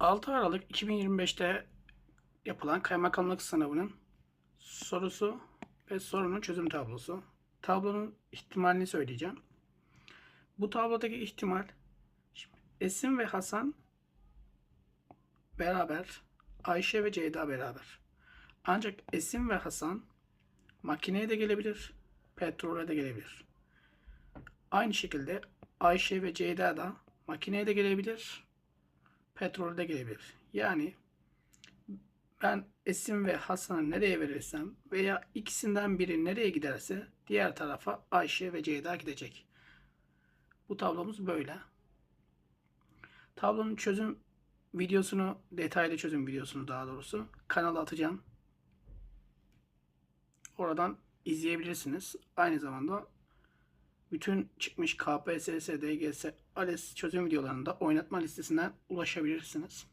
6 Aralık 2025'te yapılan kaymakamlık sınavının sorusu ve sorunun çözüm tablosu. Tablonun ihtimalini söyleyeceğim. Bu tablodaki ihtimal Esin ve Hasan beraber, Ayşe ve Ceyda beraber. Ancak Esin ve Hasan makineye de gelebilir, petrole de gelebilir. Aynı şekilde Ayşe ve Ceyda da makineye de gelebilir, petrolde gelebilir. Yani ben Esin ve Hasan'ı nereye verirsem veya ikisinden biri nereye giderse diğer tarafa Ayşe ve Ceyda gidecek. Bu tablomuz böyle. Tablonun çözüm videosunu, detaylı çözüm videosunu daha doğrusu kanala atacağım. Oradan izleyebilirsiniz. Aynı zamanda bütün çıkmış KPSS, DGS, ALES çözüm videolarında oynatma listesinden ulaşabilirsiniz.